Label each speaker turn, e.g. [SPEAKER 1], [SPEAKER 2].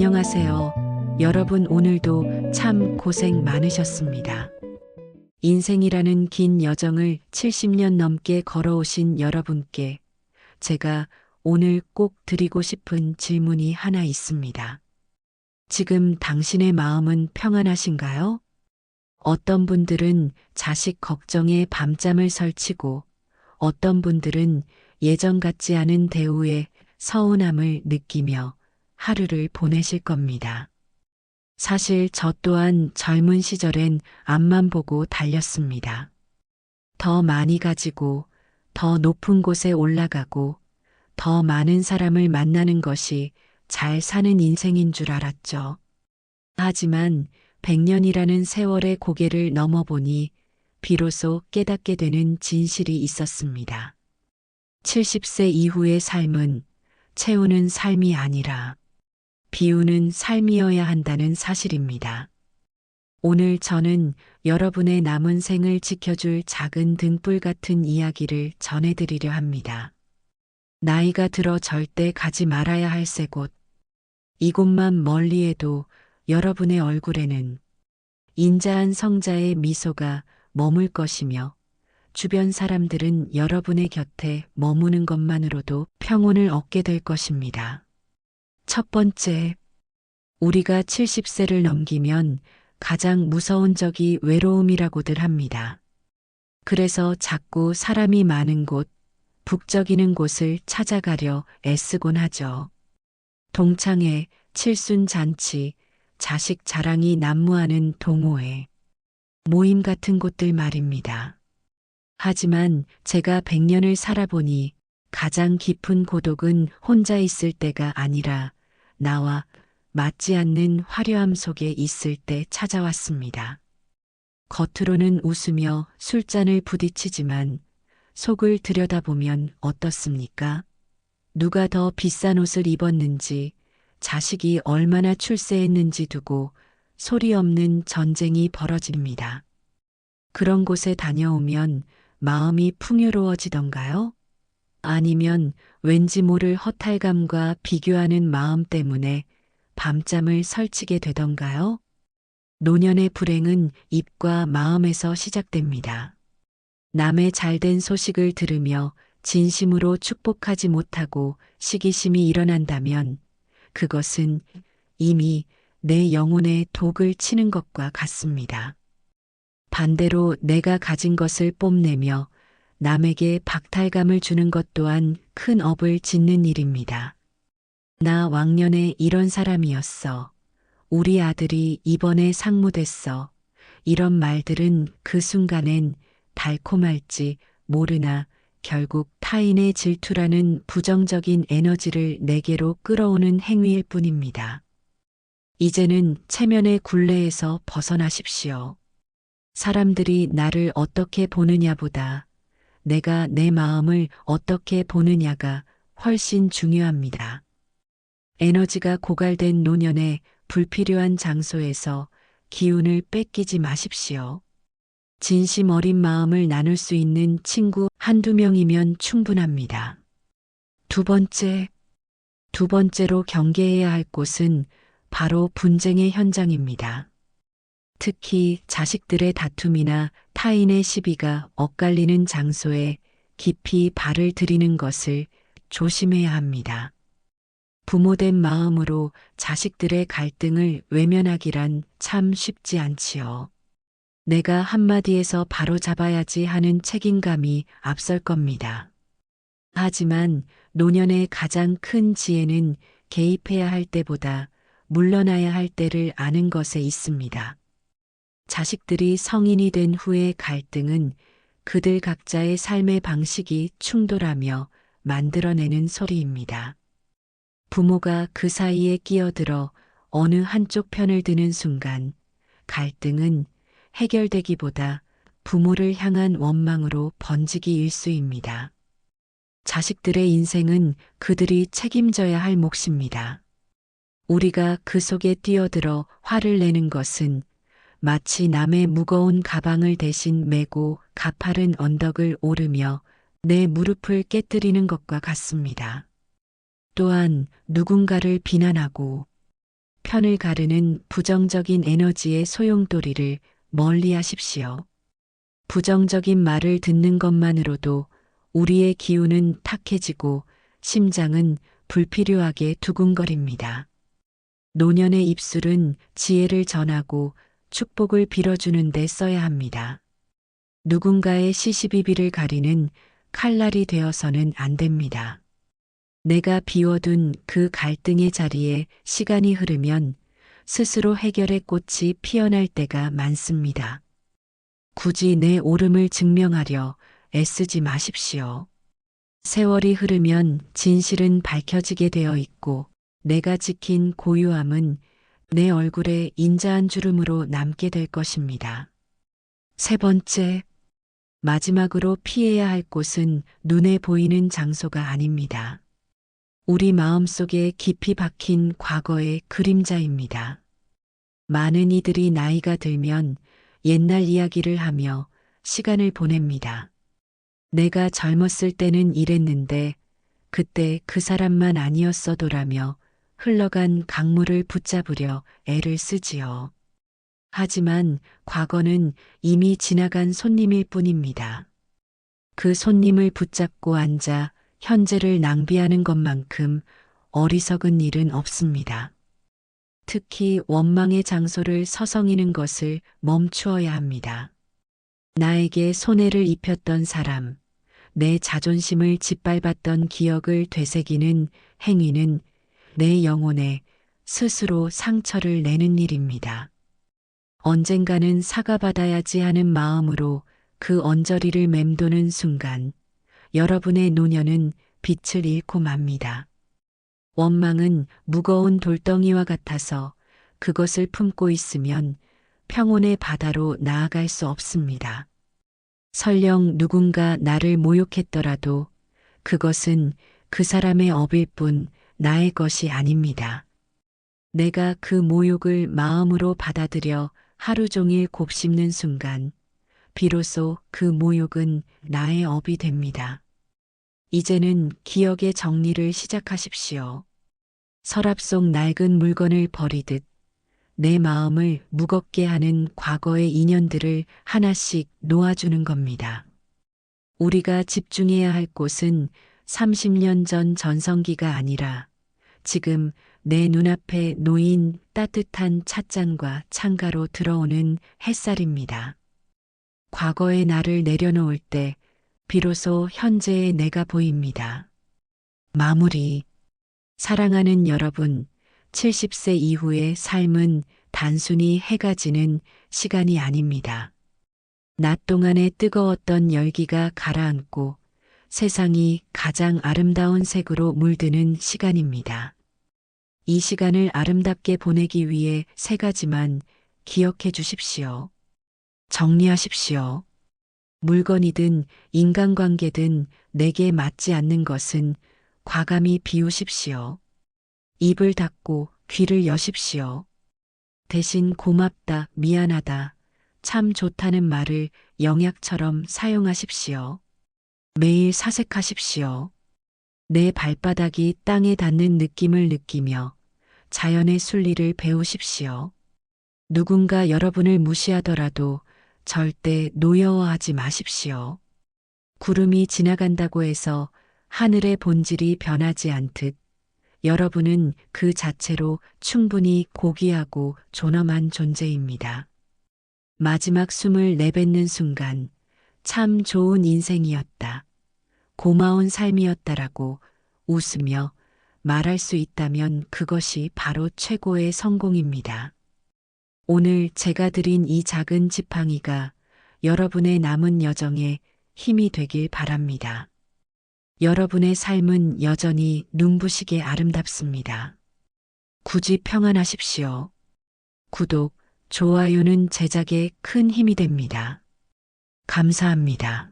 [SPEAKER 1] 안녕하세요. 여러분 오늘도 참 고생 많으셨습니다. 인생이라는 긴 여정을 70년 넘게 걸어오신 여러분께 제가 오늘 꼭 드리고 싶은 질문이 하나 있습니다. 지금 당신의 마음은 평안하신가요? 어떤 분들은 자식 걱정에 밤잠을 설치고 어떤 분들은 예전 같지 않은 대우에 서운함을 느끼며 하루를 보내실 겁니다. 사실 저 또한 젊은 시절엔 앞만 보고 달렸습니다. 더 많이 가지고, 더 높은 곳에 올라가고, 더 많은 사람을 만나는 것이 잘 사는 인생인 줄 알았죠. 하지만 100년이라는 세월의 고개를 넘어보니 비로소 깨닫게 되는 진실이 있었습니다. 70세 이후의 삶은 채우는 삶이 아니라 비우는 삶이어야 한다는 사실입니다. 오늘 저는 여러분의 남은 생을 지켜줄 작은 등불 같은 이야기를 전해드리려 합니다. 나이가 들어 절대 가지 말아야 할 새 곳. 이곳만 멀리해도 여러분의 얼굴에는 인자한 성자의 미소가 머물 것이며 주변 사람들은 여러분의 곁에 머무는 것만으로도 평온을 얻게 될 것입니다. 첫 번째, 우리가 70세를 넘기면 가장 무서운 적이 외로움이라고들 합니다. 그래서 자꾸 사람이 많은 곳, 북적이는 곳을 찾아가려 애쓰곤 하죠. 동창회, 칠순 잔치, 자식 자랑이 난무하는 동호회, 모임 같은 곳들 말입니다. 하지만 제가 100년을 살아보니 가장 깊은 고독은 혼자 있을 때가 아니라 나와 맞지 않는 화려함 속에 있을 때 찾아왔습니다. 겉으로는 웃으며 술잔을 부딪히지만 속을 들여다보면 어떻습니까? 누가 더 비싼 옷을 입었는지, 자식이 얼마나 출세했는지 두고 소리 없는 전쟁이 벌어집니다. 그런 곳에 다녀오면 마음이 풍요로워지던가요? 아니면 왠지 모를 허탈감과 비교하는 마음 때문에 밤잠을 설치게 되던가요? 노년의 불행은 입과 마음에서 시작됩니다. 남의 잘된 소식을 들으며 진심으로 축복하지 못하고 시기심이 일어난다면 그것은 이미 내 영혼에 독을 치는 것과 같습니다. 반대로 내가 가진 것을 뽐내며 남에게 박탈감을 주는 것 또한 큰 업을 짓는 일입니다. 나 왕년에 이런 사람이었어. 우리 아들이 이번에 상무됐어. 이런 말들은 그 순간엔 달콤할지 모르나 결국 타인의 질투라는 부정적인 에너지를 내게로 끌어오는 행위일 뿐입니다. 이제는 체면의 굴레에서 벗어나십시오. 사람들이 나를 어떻게 보느냐보다 내가 내 마음을 어떻게 보느냐가 훨씬 중요합니다. 에너지가 고갈된 노년에 불필요한 장소에서 기운을 뺏기지 마십시오. 진심 어린 마음을 나눌 수 있는 친구 한두 명이면 충분합니다. 두 번째, 두 번째로 경계해야 할 곳은 바로 분쟁의 현장입니다. 특히 자식들의 다툼이나 타인의 시비가 엇갈리는 장소에 깊이 발을 들이는 것을 조심해야 합니다. 부모된 마음으로 자식들의 갈등을 외면하기란 참 쉽지 않지요. 내가 한마디에서 바로 잡아야지 하는 책임감이 앞설 겁니다. 하지만 노년의 가장 큰 지혜는 개입해야 할 때보다 물러나야 할 때를 아는 것에 있습니다. 자식들이 성인이 된 후의 갈등은 그들 각자의 삶의 방식이 충돌하며 만들어내는 소리입니다. 부모가 그 사이에 끼어들어 어느 한쪽 편을 드는 순간 갈등은 해결되기보다 부모를 향한 원망으로 번지기 일수입니다. 자식들의 인생은 그들이 책임져야 할 몫입니다. 우리가 그 속에 뛰어들어 화를 내는 것은 마치 남의 무거운 가방을 대신 메고 가파른 언덕을 오르며 내 무릎을 깨뜨리는 것과 같습니다. 또한 누군가를 비난하고 편을 가르는 부정적인 에너지의 소용돌이를 멀리 하십시오. 부정적인 말을 듣는 것만으로도 우리의 기운은 탁해지고 심장은 불필요하게 두근거립니다. 노년의 입술은 지혜를 전하고 축복을 빌어주는 데 써야 합니다. 누군가의 시시비비를 가리는 칼날이 되어서는 안 됩니다. 내가 비워둔 그 갈등의 자리에 시간이 흐르면 스스로 해결의 꽃이 피어날 때가 많습니다. 굳이 내 옳음을 증명하려 애쓰지 마십시오. 세월이 흐르면 진실은 밝혀지게 되어 있고 내가 지킨 고유함은 내 얼굴에 인자한 주름으로 남게 될 것입니다. 세 번째, 마지막으로 피해야 할 곳은 눈에 보이는 장소가 아닙니다. 우리 마음 속에 깊이 박힌 과거의 그림자입니다. 많은 이들이 나이가 들면 옛날 이야기를 하며 시간을 보냅니다. 내가 젊었을 때는 이랬는데 그때 그 사람만 아니었어도라며 흘러간 강물을 붙잡으려 애를 쓰지요. 하지만 과거는 이미 지나간 손님일 뿐입니다. 그 손님을 붙잡고 앉아 현재를 낭비하는 것만큼 어리석은 일은 없습니다. 특히 원망의 장소를 서성이는 것을 멈추어야 합니다. 나에게 손해를 입혔던 사람, 내 자존심을 짓밟았던 기억을 되새기는 행위는 내 영혼에 스스로 상처를 내는 일입니다. 언젠가는 사과받아야지 하는 마음으로 그 언저리를 맴도는 순간 여러분의 노년은 빛을 잃고 맙니다. 원망은 무거운 돌덩이와 같아서 그것을 품고 있으면 평온의 바다로 나아갈 수 없습니다. 설령 누군가 나를 모욕했더라도 그것은 그 사람의 업일 뿐 나의 것이 아닙니다. 내가 그 모욕을 마음으로 받아들여 하루 종일 곱씹는 순간 비로소 그 모욕은 나의 업이 됩니다. 이제는 기억의 정리를 시작하십시오. 서랍 속 낡은 물건을 버리듯 내 마음을 무겁게 하는 과거의 인연들을 하나씩 놓아주는 겁니다. 우리가 집중해야 할 곳은 30년 전 전성기가 아니라 지금 내 눈앞에 놓인 따뜻한 찻잔과 창가로 들어오는 햇살입니다. 과거의 나를 내려놓을 때 비로소 현재의 내가 보입니다. 마무리. 사랑하는 여러분, 70세 이후의 삶은 단순히 해가 지는 시간이 아닙니다. 낮 동안의 뜨거웠던 열기가 가라앉고 세상이 가장 아름다운 색으로 물드는 시간입니다. 이 시간을 아름답게 보내기 위해 세 가지만 기억해 주십시오. 정리하십시오. 물건이든 인간관계든 내게 맞지 않는 것은 과감히 비우십시오. 입을 닫고 귀를 여십시오. 대신 고맙다, 미안하다, 참 좋다는 말을 영약처럼 사용하십시오. 매일 사색하십시오. 내 발바닥이 땅에 닿는 느낌을 느끼며 자연의 순리를 배우십시오. 누군가 여러분을 무시하더라도 절대 노여워하지 마십시오. 구름이 지나간다고 해서 하늘의 본질이 변하지 않듯 여러분은 그 자체로 충분히 고귀하고 존엄한 존재입니다. 마지막 숨을 내뱉는 순간 참 좋은 인생이었다. 고마운 삶이었다라고 웃으며 말할 수 있다면 그것이 바로 최고의 성공입니다. 오늘 제가 드린 이 작은 지팡이가 여러분의 남은 여정에 힘이 되길 바랍니다. 여러분의 삶은 여전히 눈부시게 아름답습니다. 굳이 평안하십시오. 구독, 좋아요는 제작에 큰 힘이 됩니다. 감사합니다.